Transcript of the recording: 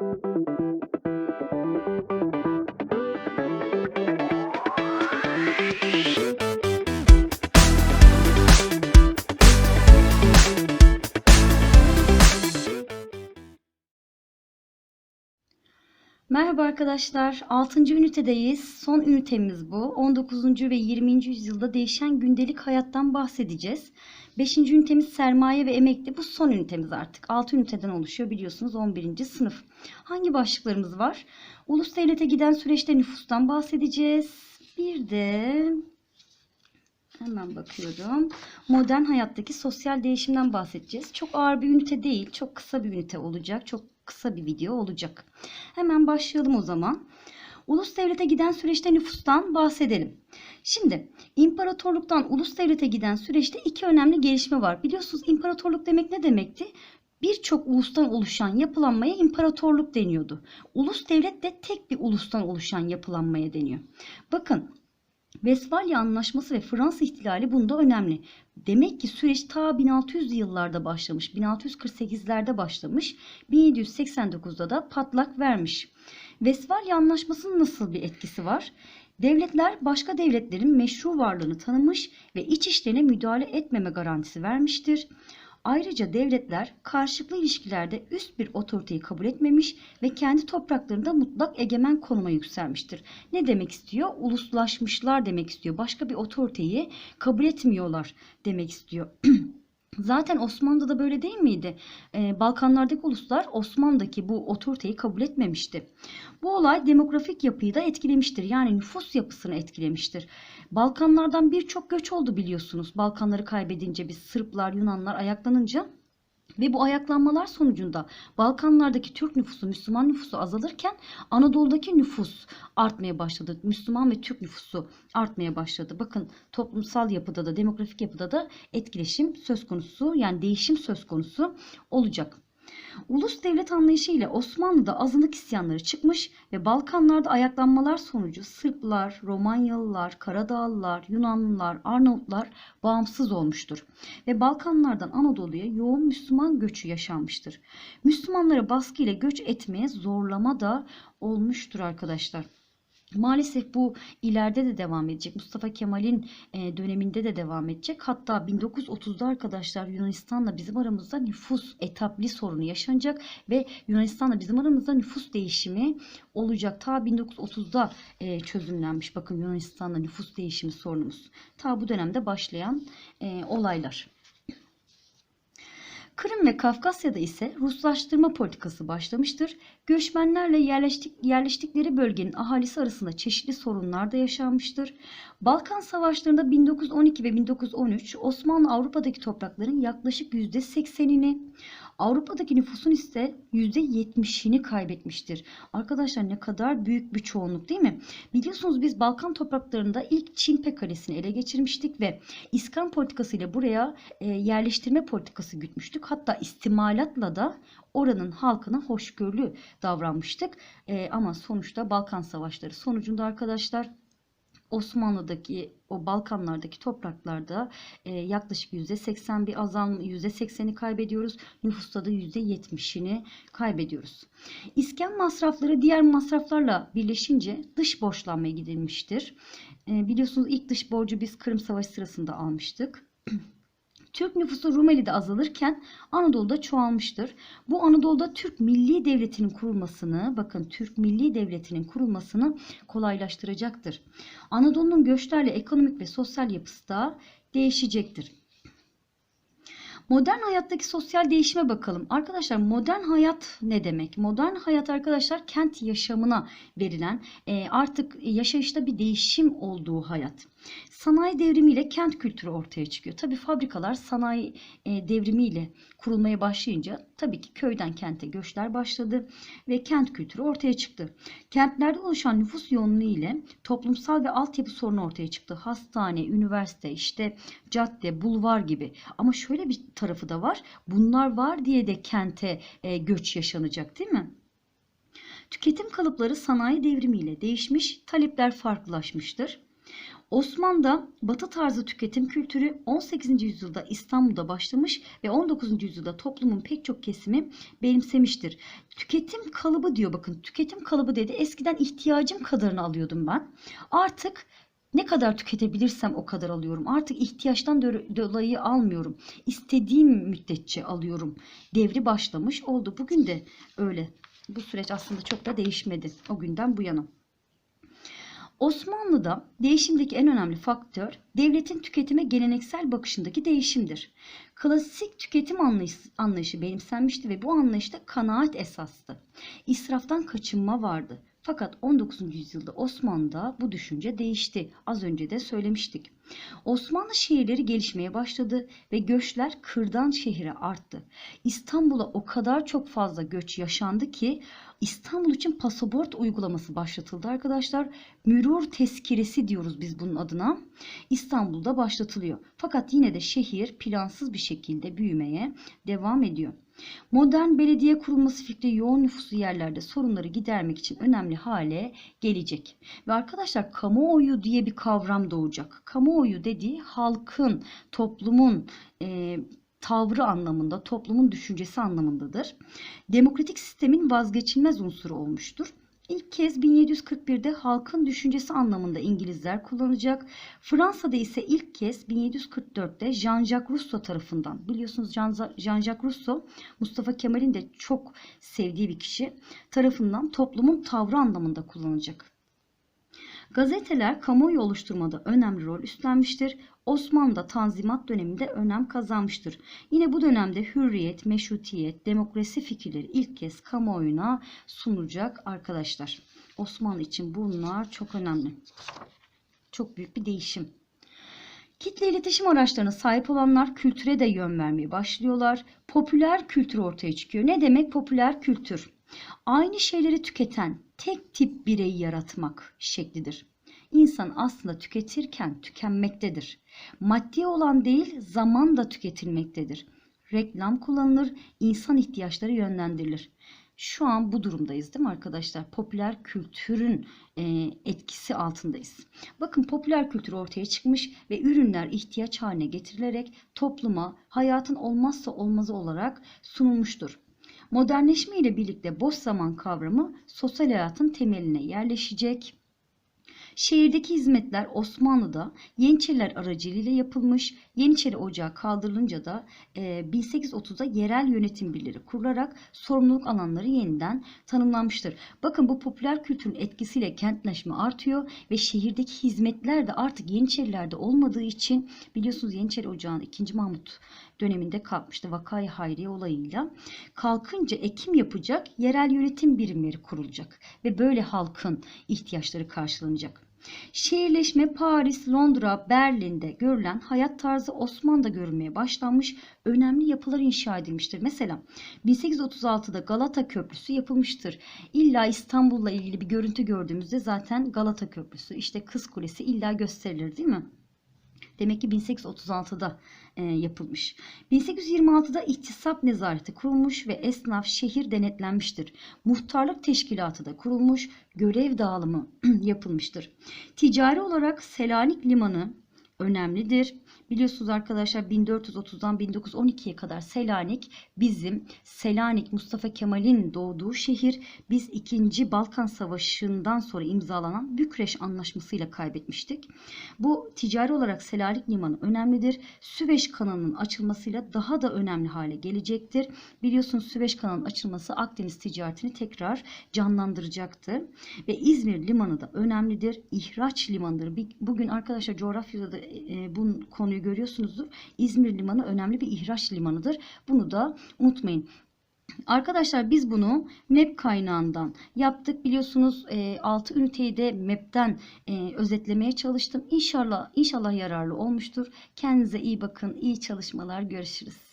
thank you arkadaşlar. 6. ünitedeyiz. Son ünitemiz bu. 19. ve 20. yüzyılda değişen gündelik hayattan bahsedeceğiz. 5. ünitemiz sermaye ve emekli. Bu son ünitemiz artık. 6 üniteden oluşuyor biliyorsunuz 11. sınıf. Hangi başlıklarımız var? Ulus devlete giden süreçte nüfustan bahsedeceğiz. Bir de hemen bakıyorum. Modern hayattaki sosyal değişimden bahsedeceğiz. Çok ağır bir ünite değil. Çok kısa bir ünite olacak. Çok kısa bir video olacak. Hemen başlayalım o zaman. Ulus devlete giden süreçte nüfustan bahsedelim. Şimdi imparatorluktan ulus devlete giden süreçte iki önemli gelişme var. Biliyorsunuz imparatorluk demek ne demekti? Birçok ulustan oluşan yapılanmaya imparatorluk deniyordu. Ulus devlet de tek bir ulustan oluşan yapılanmaya deniyor. Bakın Vesfalya Anlaşması ve Fransa İhtilali bunda önemli. Demek ki süreç ta 1600'lü yıllarda başlamış. 1648'lerde başlamış. 1789'da da patlak vermiş. Vesfalya Anlaşması'nın nasıl bir etkisi var? Devletler başka devletlerin meşru varlığını tanımış ve iç işlerine müdahale etmeme garantisi vermiştir. Ayrıca devletler karşılıklı ilişkilerde üst bir otoriteyi kabul etmemiş ve kendi topraklarında mutlak egemen konuma yükselmiştir. Ne demek istiyor? Uluslaşmışlar demek istiyor. Başka bir otoriteyi kabul etmiyorlar demek istiyor. Zaten Osmanlı'da da böyle değil miydi? Ee, Balkanlardaki uluslar Osmanlı'daki bu otoriteyi kabul etmemişti. Bu olay demografik yapıyı da etkilemiştir. Yani nüfus yapısını etkilemiştir. Balkanlardan birçok göç oldu biliyorsunuz. Balkanları kaybedince biz Sırplar, Yunanlar ayaklanınca ve bu ayaklanmalar sonucunda Balkanlardaki Türk nüfusu, Müslüman nüfusu azalırken Anadolu'daki nüfus artmaya başladı. Müslüman ve Türk nüfusu artmaya başladı. Bakın toplumsal yapıda da demografik yapıda da etkileşim söz konusu yani değişim söz konusu olacak. Ulus devlet anlayışı ile Osmanlı'da azınlık isyanları çıkmış ve Balkanlarda ayaklanmalar sonucu Sırplar, Romanyalılar, Karadağlılar, Yunanlılar, Arnavutlar bağımsız olmuştur. Ve Balkanlardan Anadolu'ya yoğun Müslüman göçü yaşanmıştır. Müslümanlara baskı ile göç etmeye zorlama da olmuştur arkadaşlar. Maalesef bu ileride de devam edecek. Mustafa Kemal'in e, döneminde de devam edecek. Hatta 1930'da arkadaşlar Yunanistan'la bizim aramızda nüfus etapli sorunu yaşanacak ve Yunanistan'la bizim aramızda nüfus değişimi olacak. Ta 1930'da e, çözümlenmiş. Bakın Yunanistan'la nüfus değişimi sorunumuz. Ta bu dönemde başlayan e, olaylar. Kırım ve Kafkasya'da ise Ruslaştırma politikası başlamıştır. Göçmenlerle yerleştik, yerleştikleri bölgenin ahalisi arasında çeşitli sorunlar da yaşanmıştır. Balkan Savaşları'nda 1912 ve 1913 Osmanlı Avrupa'daki toprakların yaklaşık %80'ini, Avrupa'daki nüfusun ise %70'ini kaybetmiştir. Arkadaşlar ne kadar büyük bir çoğunluk değil mi? Biliyorsunuz biz Balkan topraklarında ilk Çimpe Kalesi'ni ele geçirmiştik ve İskan politikası ile buraya e, yerleştirme politikası gütmüştük. Hatta istimalatla da oranın halkına hoşgörülü davranmıştık. E, ama sonuçta Balkan Savaşları sonucunda arkadaşlar Osmanlı'daki o Balkanlardaki topraklarda e, yaklaşık %80 bir azalma %80'i kaybediyoruz. Nüfusta da %70'ini kaybediyoruz. İskan masrafları diğer masraflarla birleşince dış borçlanmaya gidilmiştir. E, biliyorsunuz ilk dış borcu biz Kırım Savaşı sırasında almıştık. Türk nüfusu Rumeli'de azalırken Anadolu'da çoğalmıştır. Bu Anadolu'da Türk Milli Devleti'nin kurulmasını, bakın Türk Milli Devleti'nin kurulmasını kolaylaştıracaktır. Anadolu'nun göçlerle ekonomik ve sosyal yapısı da değişecektir. Modern hayattaki sosyal değişime bakalım. Arkadaşlar modern hayat ne demek? Modern hayat arkadaşlar kent yaşamına verilen e, artık yaşayışta bir değişim olduğu hayat. Sanayi devrimiyle kent kültürü ortaya çıkıyor. Tabii fabrikalar sanayi e, devrimiyle kurulmaya başlayınca tabii ki köyden kente göçler başladı ve kent kültürü ortaya çıktı. Kentlerde oluşan nüfus yoğunluğu ile toplumsal ve altyapı sorunu ortaya çıktı. Hastane, üniversite, işte cadde, bulvar gibi. Ama şöyle bir tarafı da var. Bunlar var diye de kente e, göç yaşanacak değil mi? Tüketim kalıpları sanayi devrimiyle değişmiş, talepler farklılaşmıştır. Osmanlı'da batı tarzı tüketim kültürü 18. yüzyılda İstanbul'da başlamış ve 19. yüzyılda toplumun pek çok kesimi benimsemiştir. Tüketim kalıbı diyor bakın tüketim kalıbı dedi. Eskiden ihtiyacım kadarını alıyordum ben. Artık ne kadar tüketebilirsem o kadar alıyorum. Artık ihtiyaçtan do- dolayı almıyorum. İstediğim müddetçe alıyorum. Devri başlamış oldu. Bugün de öyle. Bu süreç aslında çok da değişmedi o günden bu yana. Osmanlı'da değişimdeki en önemli faktör devletin tüketime geleneksel bakışındaki değişimdir. Klasik tüketim anlayışı, benimsenmişti ve bu anlayışta kanaat esastı. İsraftan kaçınma vardı. Fakat 19. yüzyılda Osmanlı'da bu düşünce değişti. Az önce de söylemiştik. Osmanlı şehirleri gelişmeye başladı ve göçler kırdan şehire arttı. İstanbul'a o kadar çok fazla göç yaşandı ki İstanbul için pasaport uygulaması başlatıldı arkadaşlar. Mürur tezkiresi diyoruz biz bunun adına. İstanbul'da başlatılıyor. Fakat yine de şehir plansız bir şekilde büyümeye devam ediyor. Modern belediye kurulması fikri yoğun nüfuslu yerlerde sorunları gidermek için önemli hale gelecek. Ve arkadaşlar kamuoyu diye bir kavram doğacak. Kamuoyu dediği halkın, toplumun e, tavrı anlamında, toplumun düşüncesi anlamındadır. Demokratik sistemin vazgeçilmez unsuru olmuştur. İlk kez 1741'de halkın düşüncesi anlamında İngilizler kullanacak. Fransa'da ise ilk kez 1744'te Jean-Jacques Rousseau tarafından biliyorsunuz Jean- Jean-Jacques Rousseau Mustafa Kemal'in de çok sevdiği bir kişi tarafından toplumun tavrı anlamında kullanılacak. Gazeteler kamuoyu oluşturmada önemli rol üstlenmiştir. Osmanlı'da Tanzimat döneminde önem kazanmıştır. Yine bu dönemde hürriyet, meşrutiyet, demokrasi fikirleri ilk kez kamuoyuna sunulacak arkadaşlar. Osmanlı için bunlar çok önemli. Çok büyük bir değişim. Kitle iletişim araçlarına sahip olanlar kültüre de yön vermeye başlıyorlar. Popüler kültür ortaya çıkıyor. Ne demek popüler kültür? Aynı şeyleri tüketen tek tip bireyi yaratmak şeklidir. İnsan aslında tüketirken tükenmektedir. Maddi olan değil zaman da tüketilmektedir. Reklam kullanılır, insan ihtiyaçları yönlendirilir. Şu an bu durumdayız değil mi arkadaşlar? Popüler kültürün e, etkisi altındayız. Bakın popüler kültür ortaya çıkmış ve ürünler ihtiyaç haline getirilerek topluma hayatın olmazsa olmazı olarak sunulmuştur. Modernleşme ile birlikte boş zaman kavramı sosyal hayatın temeline yerleşecek. Şehirdeki hizmetler Osmanlı'da Yeniçeriler aracılığıyla yapılmış. Yeniçeri Ocağı kaldırılınca da e, 1830'da yerel yönetim birleri kurularak sorumluluk alanları yeniden tanımlanmıştır. Bakın bu popüler kültürün etkisiyle kentleşme artıyor ve şehirdeki hizmetler de artık Yeniçerilerde olmadığı için biliyorsunuz Yeniçeri Ocağı'nın 2. Mahmut döneminde kalkmıştı Vakayı Hayriye olayıyla. Kalkınca ekim yapacak yerel yönetim birimleri kurulacak ve böyle halkın ihtiyaçları karşılanacak. Şehirleşme Paris, Londra, Berlin'de görülen hayat tarzı Osmanlı'da görülmeye başlanmış önemli yapılar inşa edilmiştir. Mesela 1836'da Galata Köprüsü yapılmıştır. İlla İstanbul'la ilgili bir görüntü gördüğümüzde zaten Galata Köprüsü, işte Kız Kulesi illa gösterilir değil mi? Demek ki 1836'da e, yapılmış. 1826'da ihtisap nezareti kurulmuş ve esnaf şehir denetlenmiştir. Muhtarlık teşkilatı da kurulmuş, görev dağılımı yapılmıştır. Ticari olarak Selanik Limanı önemlidir. Biliyorsunuz arkadaşlar 1430'dan 1912'ye kadar Selanik bizim Selanik Mustafa Kemal'in doğduğu şehir. Biz 2. Balkan Savaşı'ndan sonra imzalanan Bükreş Anlaşması'yla kaybetmiştik. Bu ticari olarak Selanik Limanı önemlidir. Süveyş kanalının açılmasıyla daha da önemli hale gelecektir. Biliyorsunuz Süveyş kanalının açılması Akdeniz ticaretini tekrar canlandıracaktır. Ve İzmir Limanı da önemlidir. İhraç limanıdır. Bugün arkadaşlar coğrafyada da e, bu konuyu görüyorsunuzdur. İzmir Limanı önemli bir ihraç limanıdır. Bunu da unutmayın. Arkadaşlar biz bunu MEP kaynağından yaptık. Biliyorsunuz 6 üniteyi de MEP'ten e, özetlemeye çalıştım. İnşallah inşallah yararlı olmuştur. Kendinize iyi bakın. İyi çalışmalar. Görüşürüz.